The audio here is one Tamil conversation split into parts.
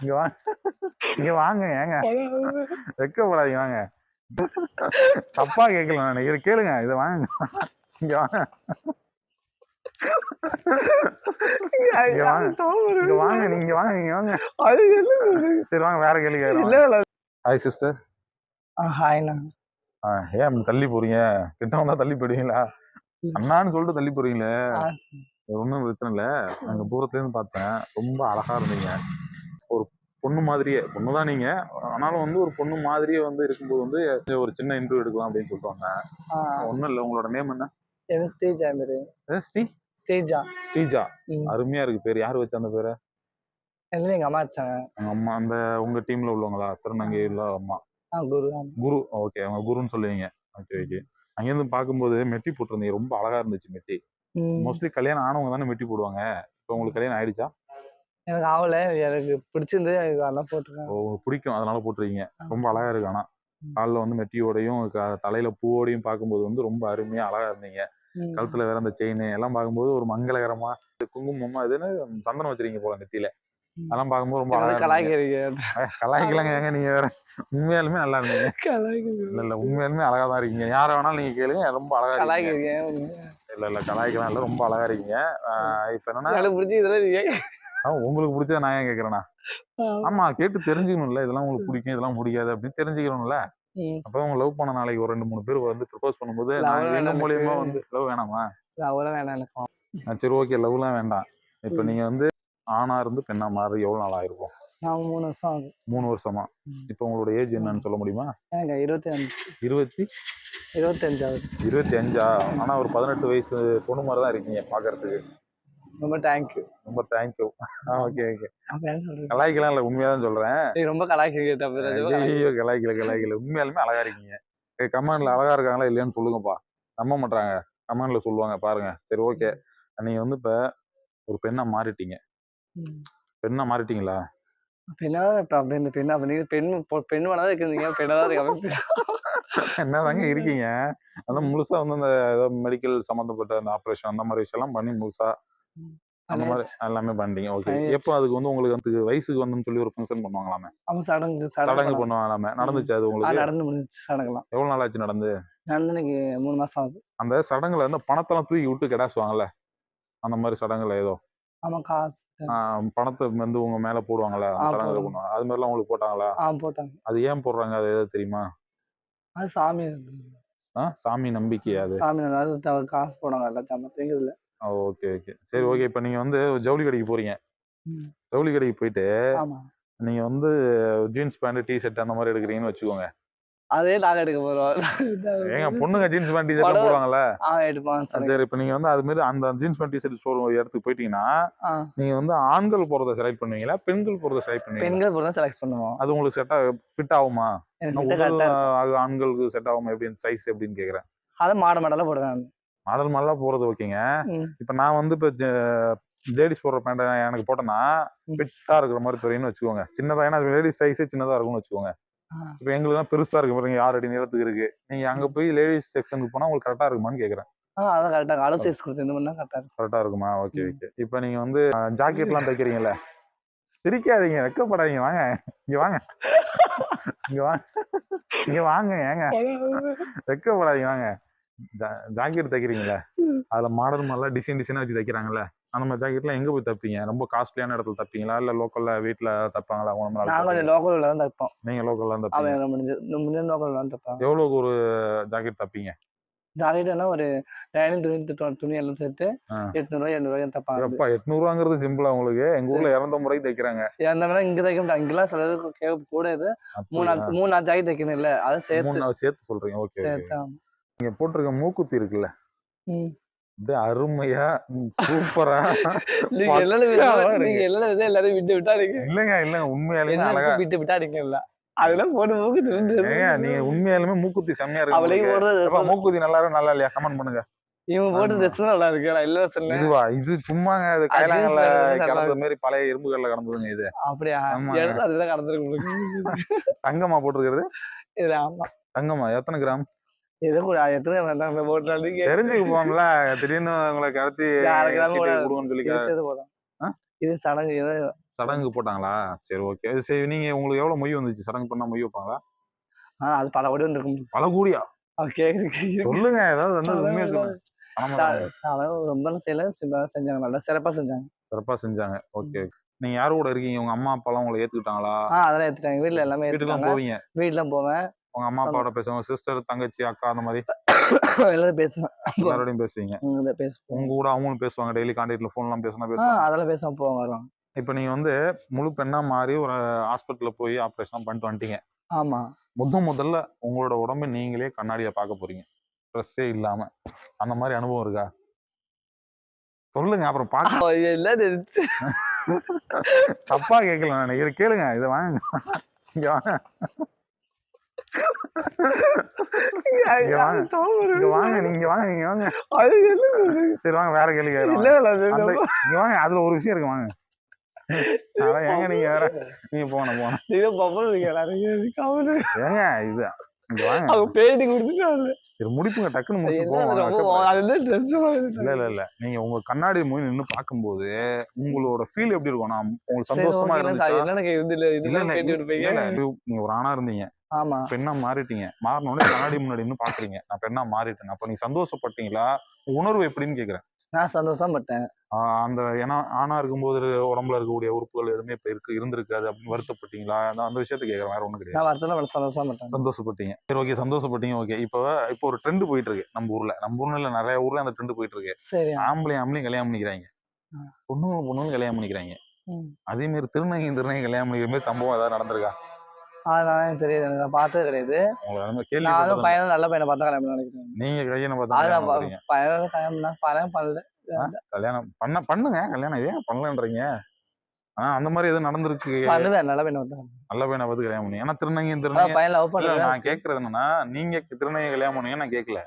இங்க வாங்க இங்க வாங்க ஏங்க. வெக்கப்படாதீங்க வாங்க. தப்பா கேட்கல நான். இதை கேளுங்க இதை வாங்க. இங்க வாங்க. இங்க வாங்க. இங்க வாங்க நீங்க வாங்க நீங்க வாங்க. சரி வாங்க வேற கேள்வி கேட்கலாம். ஹாய் சிஸ்டர் ஹாய்ண்ணா ஏன் அப்படி தள்ளி போறீங்க? கிட்ட வந்தா தள்ளி போயிடுவீங்களா? அண்ணான்னு சொல்லிட்டு தள்ளி போறீங்களே. ஒன்றும் பிரச்சனை இல்லை. அங்க தூரத்துல இருந்து பார்த்தேன். ரொம்ப அழகா இருந்தீங்க. ஒரு பொண்ணு மாதிரியே. பொண்ணு தான் நீங்க. ஆனாலும் வந்து ஒரு பொண்ணு மாதிரியே வந்து இருக்கும்போது வந்து ஒரு சின்ன இன்டர்வியூ எடுக்கலாம் அப்படின்னு சொல்றாங்க ஒன்றும் இல்லை. உங்களோட நேம் என்ன? எது ஸ்டேஜ் ஸ்ரீ? ஸ்டேஜா ஸ்ரீஜா. அருமையா இருக்கு. பேர் யார் வச்ச அந்த பேரை? இல்லை எங்க அம்மா வச்சாங்க. உங்க அம்மா அந்த உங்க டீம்ல உள்ளவங்களா? திருநங்கையில் அம்மா. குரு. குரு. ஓகே. அவங்க குருன்னு சொல்லுவீங்க. Okay okay. அங்கேருந்து பார்க்கும்போது மெட்டி போட்டிருந்தீங்க. ரொம்ப அழகா இருந்துச்சு மெட்டி. மோஸ்ட்லி கல்யாணம் ஆனவங்க தானே மெட்டி போடுவாங்க. இப்போ உங்களுக்கு கல்யாணம் ஆயிடுச்சா? எனக்கு ஆகல எனக்கு பிடிச்சிருந்து எனக்கு அதான் போட்டிருக்கேன். ஓ, பிடிக்கும். அதனால போட்டிருக்கீங்க. ரொம்ப அழகா இருக்கு. ஆனா. காலில் வந்து மெட்டியோடையும் தலையில பூவோடையும் பார்க்கும்போது வந்து ரொம்ப அருமையா அழகா இருந்தீங்க. கழுத்துல வேற அந்த செயின் எல்லாம் பார்க்கும்போது ஒரு மங்களகரமா குங்குமமா இதுன்னு சந்தனம் வச்சிருக்கீங்க போல நெத்தியில. அதெல்லாம் பார்க்கும்போது ரொம்ப கலாய்க்கிறீங்க. கலாய்க்கலாங்க. ஏங்க நீங்க வேற? உண்மையாலுமே நல்லா இருந்தீங்க. இல்ல இல்ல. உண்மையாலுமே அழகா தான் இருக்கீங்க. யாரை வேணாலும் நீங்க கேளுங்க. ரொம்ப அழகா கலாய்க்கிறீங்க இல்ல இல்ல. கலாய்க்கலாம். இல்ல ரொம்ப அழகா இருக்கீங்க. இப்ப என்னன்னா பிடிச்சி உங்களுக்கு பிடிச்சத நான் ஏன் கேக்குறேன்னா ஆமா கேட்டு தெரிஞ்சுக்கணும்ல. இதெல்லாம் உங்களுக்கு பிடிக்கும் இதெல்லாம் பிடிக்காது அப்படின்னு தெரிஞ்சுக்கணும்ல. அப்போ அவங்க லவ் பண்ண நாளைக்கு ஒரு ரெண்டு மூணு பேர் வந்து ப்ரப்போஸ் பண்ணும்போது எனக்கு- மூலியமா வந்து லவ் வேணாமா? அவ்வளோ வேணாம் சரி ஓகே. லவ்லாம் வேண்டாம். இப்போ. நீங்க வந்து ஆணா இருந்து பெண்ணா மாறி எவ்வளவு நாள் ஆயிருக்கும்? நான் மூணு வருஷம் ஆகுது மூணு வருஷமா. இப்போ உங்களோட ஏஜ் என்னன்னு சொல்ல முடியுமா? இருபத்தி அஞ்சு. இருபத்தி? இருபத்தஞ்சாவது இருபத்தி அஞ்சா? ஆனா ஒரு பதினெட்டு வயசு பொண்ணு மாதிரி தான் இருக்கீங்க பாக்குறதுக்கு. ரொம்ப தேங்க்யூ ரொம்ப தேங்க்யூ ஓகே ஓகே கலாய்க்கலாம் இல்ல உண்மையா தான் நீங்க ரொம்ப கலாய்க்கிறீங்க தப்பு ஐயோ கலாய்க்கல கலாய்க்கல. உண்மையாலுமே அழகா இருக்கீங்க. கமெண்ட்ல அழகா இருக்காங்களா இல்லையான்னு சொல்லுங்கப்பா. நம்ப மாட்டாங்க கமெண்ட்ல சொல்லுவாங்க பாருங்க. சரி ஓகே நீங்க வந்து இப்ப ஒரு பெண்ணா மாறிட்டீங்க. பெண்ணா மாறிட்டீங்களா? இந்த பெண் அப்ப நீங்க பெண் பெண் வேணாதான் இருக்கிறீங்க பெண்ணாதான் இருக்காங்க என்னதாங்க இருக்கீங்க? அதான் முழுசா வந்து அந்த ஏதோ மெடிக்கல் சம்மந்தப்பட்ட அந்த ஆப்ரேஷன் அந்த மாதிரி விஷயம் எல்லாம் பண்ணி முழுசா அந்த மாதிரி எல்லாமே பண்ணிட்டீங்க ஓகே. எப்போ அதுக்கு வந்து உங்களுக்கு வந்து வயசுக்கு வந்துன்னு சொல்லி ஒரு ஃபங்க்ஷன் பண்ணுவாங்களாமே? ஆமா சடங்கு சடங்கு பண்ணுவாங்களாமே? நடந்துச்சு அது உங்களுக்கு? நடந்து முடிஞ்சு சடங்குலாம் எவ்வளவு நாள் ஆச்சு நடந்து? நடந்து எனக்கு மூணு மாசம் ஆகுது. அந்த சடங்குல வந்து பணத்தெல்லாம் தூக்கி விட்டு கிடாசுவாங்கல்ல? அந்த மாதிரி சடங்குல ஏதோ? ஆமா காசு பணத்தை வந்து உங்க மேல போடுவாங்கல்ல? அந்த ஆ, சடங்குல. பண்ணுவாங்க அது மாதிரிலாம் உங்களுக்கு போட்டாங்களா? ஆ போட்டாங்க. அது ஏன் போடுறாங்க? அது எதாவது தெரியுமா? அது சாமி சாமி நம்பிக்கை. அது சாமி காசு போடுவாங்க எல்லாத்தையும். தெரியுதுல ஓகே ஓகே. சரி ஓகே. இப்போ நீங்க வந்து ஜவுளி கடைக்கு போறீங்க. ம். ஜவுளி கடைக்கு போயிட்டு ஆமா. நீங்க வந்து ஜீன்ஸ் பேண்ட் டி ஷர்ட் அந்த மாதிரி எடுக்கிறீங்கன்னு வச்சுக்கோங்க. அதே நாங்க எடுக்க போறோம். ஏங்க பொண்ணுங்க ஜீன்ஸ் பேண்ட் டி ஷர்ட் புடவை- போடுவாங்கல்ல? எடுப்பான் சரி. சரி இப்போ நீங்க வந்து அது மாதிரி அந்த jeans pant T shirt showroom இடத்துக்கு போயிட்டீங்கன்னா ஆ. நீங்க வந்து ஆண்கள் போறத செலக்ட் பண்ணுவீங்களா? பெண்கள் போறத செலக்ட் பண்ணுவீங்களா? பெண்கள் பொருள் தான் செலக்ட் பண்ணுவோம். அது உங்களுக்கு செட் ஃபிட் ஆகுமா? எனக்கு உடல் இருக்கும். ஆ- ஆண்களுக்கு செட் ஆகுமா? எப்படின்னு சைஸ் எப்படின்னு கேக்குறேன். அதை மாட மாடலாம் போடுவேன் மாடல் மாடலாம் போறது ஓகேங்க. இப்போ நான் வந்து இப்போ லேடிஸ் போடுற பேண்ட் எனக்கு போட்டேன்னா. ஃபிட்டா இருக்கிற மாதிரி தெரியும்னு வச்சுக்கோங்க. சின்னதா ஏன்னா லேடிஸ் சைஸே சின்னதா இருக்கும்னு வச்சுக்கோங்க. இப்போ எங்களுக்கு பெருசா இருக்கு பாருங்க ஆறு அடி நீளத்துக்கு இருக்கு. நீங்க அங்க போய் லேடிஸ் செக்ஷனுக்கு போனா உங்களுக்கு கரெக்டா இருக்குமான்னு கேக்குறேன். அதான் கரெக்டாக அளவு சைஸ் கொடுத்து இருக்கும். கரெக்டா இருக்குமா? ஓகே. ஓகே. இப்போ நீங்க வந்து ஜாக்கெட்லாம் தைக்கிறீங்கல்ல. சிரிக்காதீங்க வெக்கப்படாதீங்க. வாங்க. இங்க வாங்க. இங்க வாங்க. இங்க வாங்க ஏங்க. வெக்கப்படாதீங்க வாங்க. ஜாக்கெட் தைக்கிறீங்களே. அதுல மாடல் மாடலாம் டிசைன் டிசைனா வச்சு தைக்கிறாங்கல்ல? அந்த மாதிரி ஜாக்கெட்லாம் எங்க போய் தப்பீங்க? ரொம்ப காஸ்ட்லியான இடத்துல தப்பீங்களா? இல்ல லோக்கல்ல வீட்ல தப்பாங்களா? உங்க மேல நான் கொஞ்சம் லோக்கல் உள்ள தான் தைப்போம். நீங்க லோக்கல்ல தப்பீங்க? அவன் என்ன முடிஞ்சு முடிஞ்ச லோக்கல் தான் தைப்பேன் எவ்வளவுக்கு ஒரு ஜாக்கெட் தப்பீங்க? ஜாக்கெட்னா ஒரு டைனிங் துணி துணி எல்லாம் சேர்த்து. எட்நூறுவா எண்ணூறுவா தைப்பாங்க. எப்பா எட்நூறுவாங்கிறது சிம்பிளா உங்களுக்கு. எங்க ஊர்ல இரநூத்தம்பது ரூபாய்க்கு தைக்கிறாங்க. அந்த மாதிரி இங்க தைக்க முடியாது இங்கெல்லாம் சிலது கேட்க கூட இது மூணு மூணு நாலு ஜாக்கெட் தைக்கணும் இல்ல. அதை சேர்த்து. சேர்த்து சொல்றீங்க. Okay okay. சேர்த்து நீங்க போட்டிருக்க மூக்குத்தி இருக்குல்ல. அப்படியே அருமையா சூப்பரா நீங்க எல்லாரும் எல்லாரும் விட்டு விட்டாருங்க இல்லைங்க இல்லைங்க உண்மையாலுமே அழகா விட்டு விட்டாருங்க இல்ல அதெல்லாம் போட்டு மூக்கு திருந்து ஏங்க நீங்க உண்மையாலுமே மூக்குத்தி செம்மையா இருக்கு அவளையும் மூக்குத்தி நல்லா இருக்கு நல்லா இல்லையா? கமெண்ட் பண்ணுங்க. இவன் போட்டு. ட்ரெஸ் நல்லா இருக்கு? இல்ல சொன்னேன். இதுவா? இது சும்மாங்க இது அது நல்லா கலந்த மாதிரி பழைய இரும்புகள்ல கலந்ததுங்க இது. அப்படியா? அதுதான் கடந்திருக்கு உங்களுக்கு. தங்கமா போட்டிருக்கிறது? இது ஆமா. தங்கமா எத்தனை கிராம்? எது கூட எத்தனை வேண்டாம் போட்டு தெரிஞ்சுக்க போம்ல திடீர்னு உங்களை கடத்தி யாரு கிராம் சீட்டு கூட கொடுங்கன்னு சொல்லி இருக்கிறது போதும். ஆ? இது சடங்கு சடங்கு போட்டாங்களா? சரி ஓகே. சரி நீங்க உங்களுக்கு எவ்வளவு மொய் வந்துச்சு? சடங்கு பண்ணா மொய் வைப்பாங்களா? ஆ அது பல கோடி ஒன்று இருக்கும் பல கூடியா? சொல்லுங்க ஏதாவது வந்து உண்மையா சொல்லுங்க. ரொம்ப செய்யல செஞ்சாங்க நல்லா சிறப்பா செஞ்சாங்க. சிறப்பா செஞ்சாங்க. ஓகே நீங்க யாரு கூட இருக்கீங்க? உங்க அம்மா அப்பா எல்லாம் உங்களை ஏத்துக்கிட்டாங்களா? அதெல்லாம் எடுத்துட்டாங்க வீட்ல எல்லாமே எடுத்துட்டாங்க போவீங்க? வீட்டுலாம் போவேன். உங்க அம்மா அப்பாவோட பேசுவாங்க சிஸ்டர் தங்கச்சி அக்கா அந்த மாதிரி எல்லாரும் பேசுவேன் எல்லாரோடையும் பேசுவீங்க. பேசுவோம் உங்க கூட அவங்களும் பேசுவாங்க. டெய்லி கான்டாக்ட்ல எல்லாம் பேசினா பேசுவாங்க. அதெல்லாம் பேசுவோம் போவோம் வருவாங்க இப்போ நீங்க வந்து முழு பெண்ணா மாறி ஒரு ஹாஸ்பிட்டல்ல போய் ஆப்ரேஷன் பண்ணிட்டு வந்துட்டீங்க. ஆமா. முத முதல்ல உங்களோட உடம்ப நீங்களே கண்ணாடியா பார்க்க போறீங்க. ட்ரெஸ்ஸே இல்லாம. அந்த மாதிரி அனுபவம் இருக்கா? சொல்லுங்க அப்புறம் பார்க்க. தப்பா கேட்கல நான். இதை கேளுங்க இதை வாங்க இங்க வாங்க. வாங்க. நீங்க வாங்க. நீங்க வாங்க. சரி வாங்க. வேற கேள்வி இல்ல, இங்க வாங்க. அதுல ஒரு விஷயம் இருக்கு. வாங்க. ஏங்க நீங்க வேற? நீங்க போன போன நீங்க பப்பல். ஏங்க இது அவங்க பேட்டி கொடுத்துட்டாங்க. சரி முடிப்புங்க. டக்குன்னு முடிச்சு இல்ல இல்ல இல்ல. நீங்க உங்க கண்ணாடி மூவி நின்னு பாக்கும்போது உங்களோட ஃபீல் எப்படி இருக்கும்? நான் உங்களுக்கு சந்தோஷமா இருந்துச்சா? நீங்க ஒரு ஆணா இருந்தீங்க. ஆமா. பெண்ணா மாறிட்டீங்க. மாறின உடனே கண்ணாடி முன்னாடி நின்னு பாக்குறீங்க நான் பெண்ணா மாறிட்டேன். அப்ப நீங்க சந்தோஷப்பட்டீங்களா? உணர்வு எப்படின்னு கேக்குறேன். நான் சந்தோஷப்பட்டேன் ஆஹ் அந்த ஏன்னா ஆணா இருக்கும்போது உடம்புல இருக்கக்கூடிய உறுப்புகள் எதுவுமே இப்ப இருக்கு இருந்திருக்காது அப்படின்னு வருத்தப்பட்டீங்களா? அந்த அந்த விஷயத்த கேக்குறேன் வேற ஒண்ணும் கிடையாது. நான் வருத்தம் சந்தோஷப்பட்டேன் சந்தோஷப்பட்டீங்க. சரி ஓகே சந்தோஷப்பட்டீங்க ஓகே. இப்போ இப்போ ஒரு ட்ரெண்ட் போயிட்டு இருக்கு நம்ம ஊர்ல. நம்ம ஊர்ல இல்ல நிறைய ஊர்ல அந்த ட்ரெண்ட் போயிட்டு இருக்கு. சரி ஆம்பளையும் ஆம்பளையும் கல்யாணம் பண்ணிக்கிறாங்க. ஆ. பொண்ணுங்க பொண்ணுங்க கல்யாணம் பண்ணிக்கிறாங்க. அதே மாதிரி திருநங்கை திருநங்கை கல்யாணம் பண்ணிக்கிற மாதிரி சம்பவம் ஏதாவது நடந்திருக்கா? அதனால எனக்கு தெரியாது. எனக்கு நான் பார்த்தது கிடையாது. உங்களுக்கு அந்த மாதிரி நான் கேள்வி பையனை நல்ல பையனை பார்த்தா கல்யாணம் நினைக்கிறேன். நீங்க அது பார்த்து நான் கல்யாணம் பையனை கல்யாணம் பண்ண பையன் பண்ணல. கல்யாணம் பண்ண பண்ணுங்க. கல்யாணம் ஏன் பண்ணலன்றீங்க? ஆனா அந்த மாதிரி எதுவும் நடந்திருக்கு? பண்ணுவேன். நல்ல பையனை பார்த்தா நல்ல பையனை பார்த்து கல்யாணம் பண்ணி ஏன்னா திருநங்கை அதான் திருநங்கை பையன் லவ் பண்ணுவேன். நான் கேக்குறது என்னன்னா நீங்க திருநங்கை கல்யாணம் பண்ணீங்க நான் கேட்கல.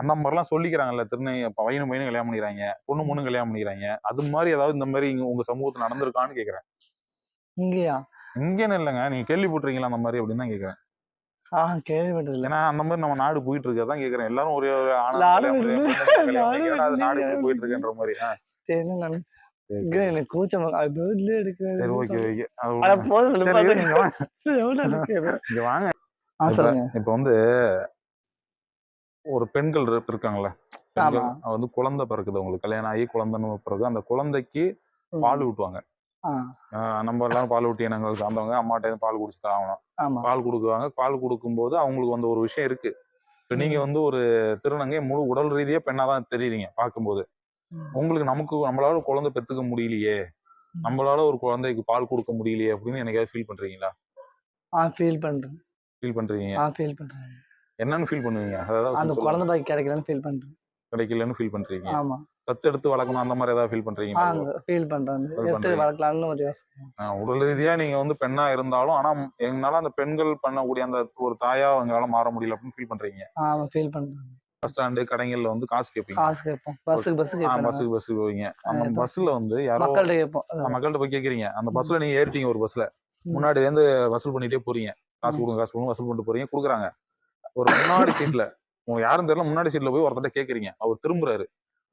அந்த மாதிரிலாம் சொல்லிக்கிறாங்கல்ல திருநங்கை பையனும் பையனும் கல்யாணம் பண்ணிக்கிறாங்க. பொண்ணு பொண்ணு கல்யாணம் பண்ணிக்கிறாங்க. அது மாதிரி ஏதாவது இந்த மாதிரி உங்க சமூகத்துல நடந்திருக்கான்னு கேக்குறேன். இங்கேயா? இங்கேன்னு இல்லைங்க. நீங்க கேள்விப்பட்டிருக்கீங்களா அந்த மாதிரி அப்படின்னு தான் கேக்குறேன் ஆ கேள்விப்பட்டது இல்ல ஏன்னா அந்த மாதிரி நம்ம நாடு போயிட்டு இருக்கு. அதான் கேக்குறேன் எல்லாரும் ஒரே ஒரு ஆணா நாடு போயிட்டு இருக்குன்ற மாதிரி. எனக்கு கூச்சம் சரி ஓகே ஓகே. இங்க வாங்க. இப்ப வந்து ஒரு பெண்கள். அவ வந்து குழந்தை பிறக்குது. அவங்களுக்கு கல்யாணம் ஆகி குழந்தைன்னு பிறகு அந்த குழந்தைக்கு. பால் ஊட்டுவாங்க. நம்ம எல்லாம் பால் ஊட்டி இனங்கள் சார்ந்தவங்க அம்மாட்ட பால் குடிச்சு தான் ஆகணும் பால் கொடுக்குவாங்க. பால் கொடுக்கும்போது அவங்களுக்கு வந்து ஒரு விஷயம் இருக்கு. இப்ப நீங்க வந்து ஒரு திருநங்கை முழு உடல் ரீதியா பெண்ணா தான் தெரியுறீங்க பார்க்கும்போது. உங்களுக்கு நமக்கு நம்மளால குழந்தை பெத்துக்க முடியலையே. நம்மளால ஒரு குழந்தைக்கு பால் கொடுக்க முடியலையே அப்படின்னு எனக்காவது ஃபீல் பண்றீங்களா? ஆ ஃபீல் பண்றேன். ஃபீல் பண்றீங்க. ஆ ஃபீல் பண்றேன். என்னன்னு ஃபீல் பண்ணுவீங்க? அதாவது அந்த. குழந்தை பாக்கி கிடைக்கலன்னு ஃபீல் பண்றேன். கிடைக்கலன்னு ஃபீல் பண்றீங்க. ஆமா. தத்து எடுத்து வளர்க்கணும் அந்த மாதிரி ஏதாவது ஃபீல் ஆ பண்றீங்களா ஃபீல் பண்றேன். எடுத்து பண்றீங்க. வளர்க்கலாம்னு ஒரு யோசனை. ஆஹ் உடல் ரீதியா நீங்க வந்து பெண்ணா இருந்தாலும் ஆனா எங்களால அந்த பெண்கள் பண்ணக்கூடிய அந்த ஒரு தாயா எங்களால மாற முடியல அப்படின்னு ஃபீல் பண்றீங்க. ஆமா ஃபீல் பண்றேன். பஸ் ஸ்டாண்டு கடைகள்ல வந்து காசு கேட்பீங்க காசு கேட்போம் பஸ்ஸுக்கு பஸ் கேட்போம் பஸ்ஸுக்கு பஸ்ஸுக்கு போவீங்க. அந்த பஸ்ல வந்து யாரோ மக்கள்கிட்ட கேட்போம் மக்கள்கிட்ட போய் கேக்குறீங்க. அந்த பஸ்ல நீங்க ஏறிட்டீங்க ஒரு பஸ்ல. முன்னாடி இருந்து வசூல் பண்ணிட்டே போறீங்க. காசு. கொடுங்க காசு கொடுங்க வசூல் பண்ணிட்டு போறீங்க கொடுக்குறாங்க. ஒரு முன்னாடி சீட்ல உங்க யாரும் தெரியல முன்னாடி சீட்ல போய் ஒருத்தட்ட கேக்குறீங்க. அவர் திரும்புறாரு.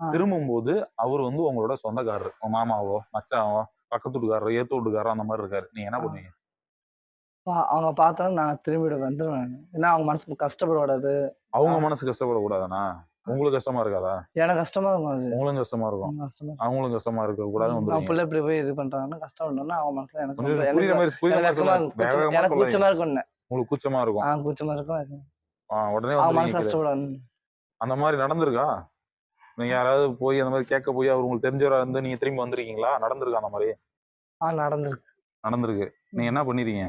ஆ. திரும்பும்போது அவர் வந்து உங்களோட சொந்தக்காரரு. உங்க மாமாவோ மச்சாவோ பக்கத்து வீட்டுக்காரரோ ஏத்து வீட்டுக்காரோ அந்த மாதிரி இருக்காரு. நீங்க என்ன. பண்ணுவீங்க? அவங்க பார்த்தாலும் நான் திரும்பிட வந்துருவேன் ஏன்னா அவங்க மனசு கஷ்டப்படக்கூடாது. அவங்க மனசு கஷ்டப்படக்கூடாதுண்ணா உங்களுக்கு கஷ்டமா இருக்காதா? எனக்கு கஷ்டமா இருக்கும் அது. உங்களுக்கும் கஷ்டமா இருக்கும். அவங்க கஷ்டமா இருக்கும். அவங்களும் கஷ்டமா இருக்க கூடாது வந்துருவீங்க. பிள்ளை இப்படி போய் இது பண்றாங்கன்னா கஷ்டப்படணும்னா அவங்க மனசுல எனக்கு புரியுற மாதிரி எனக்கு கஷ்டமா இருக்கும். கூச்சமா- இருக்கும்னு. உங்களுக்கு கூச்சமா இருக்கும். ஆ கூச்சமா இருக்கும். உடனே வந்து அந்த மாதிரி நடந்திருக்கா? நீங்க யாராவது போய் அந்த மாதிரி கேட்க போய் அவர் உங்களுக்கு தெரிஞ்சவரா இருந்து நீங்க திரும்பி வந்திருக்கீங்களா? நடந்திருக்கா அந்த மாதிரி ஆ நடந்திருக்கு. நடந்திருக்கு. நீங்க என்ன பண்ணிருக்கீங்க?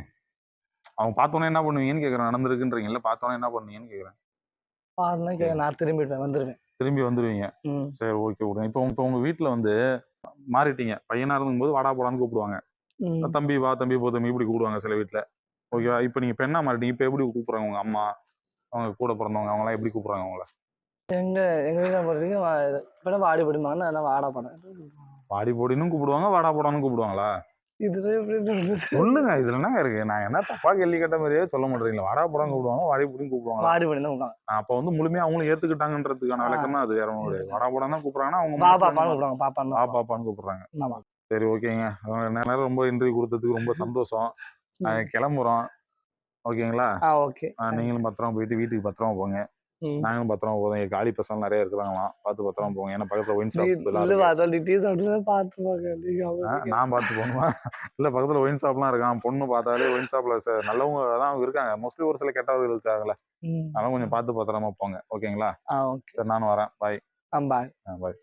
அவங்க பார்த்தோன்னே என்ன பண்ணுவீங்கன்னு கேக்குறேன் நடந்திருக்குன்றீங்கல்ல பார்த்தோன்னே என்ன பண்ணுவீங்கன்னு கேக்குறேன் நான் திரும்பிடுவேன் வந்துருவேன். திரும்பி வந்துருவீங்க. சரி ஓகே விடுங்க. இப்போ இப்போ உங்க வீட்ல வந்து மாறிட்டீங்க. பையனா இருக்கும்போது வாடா போடான்னு கூப்பிடுவாங்க. தம்பி வா தம்பி போ தம்பி இப்படி கூப்பிடுவாங்க சில வீட்ல. ஓகேவா? இப்போ நீங்க பெண்ணா மாறிட்டீங்க. இப்போ எப்படி கூப்பிடுறாங்க உங்க அம்மா? அவங்க கூட பிறந்தவங்க அவங்க எல்லாம் எப்படி கூப்பிடுறாங்க உங்களை? எங்க எங்க வீட்டில் பொறுத்தவரைக்கும் இப்பதான் வாடி பிடிமான்னு அதெல்லாம் வாடா படம் வாடி போடின்னு கூப்பிடுவாங்க வாடா போடான்னு கூப்பிடுவாங்களா? சொல்றது? சொல்லுங்க இதுல என்ன இருக்கு? நான் என்ன தப்பா கேள்வி கேட்ட மாதிரியே சொல்ல மாட்டீங்களா வாடா போடான்னு கூப்பிடுவாங்க வாடி போடின்னு கூப்பிடுவாங்க வாடி பிடி தான் அப்ப வந்து முழுமையா அவங்களும் ஏத்துக்கிட்டாங்கன்றதுக்கான. விளக்கம் தான் அது. வேற கிடையாது. வாடா போடான்னு தான் கூப்பிடுறாங்கன்னா அவங்க பாப்பான்னு கூப்பிடுவாங்க பாப்பான்னு பாப்பான்னு கூப்பிடுறாங்க. சரி ஓகேங்க. நேரம் ரொம்ப இன்டர்வியூ கொடுத்ததுக்கு ரொம்ப சந்தோஷம். கிளம்புறோம். ஓகேங்களா? ஆ ஓகே. நீங்களும் பத்திரமா போயிட்டு வீட்டுக்கு பத்திரமா போங்க. நாங்களும் பத்திரமா போதும் எங்க காலி பசங்க நிறைய இருக்கிறாங்களாம். பார்த்து பத்திரமா போங்க. ஏன்னா பக்கத்துல ஒயின் ஷாப் பார்த்து நான் பார்த்து போகணுமா இல்ல பக்கத்துல ஒயின் ஷாப்லாம் இருக்கான் பொண்ணு பார்த்தாலே ஒயின் ஷாப்ல நல்லவங்க தான் இருக்காங்க. மோஸ்ட்லி ஒரு சில கெட்டவர்கள் இருக்காங்கல்ல. அதெல்லாம் கொஞ்சம் பார்த்து பத்திரமா போங்க. ஓகேங்களா? சரி நானும் வரேன். பாய் பாய் பாய்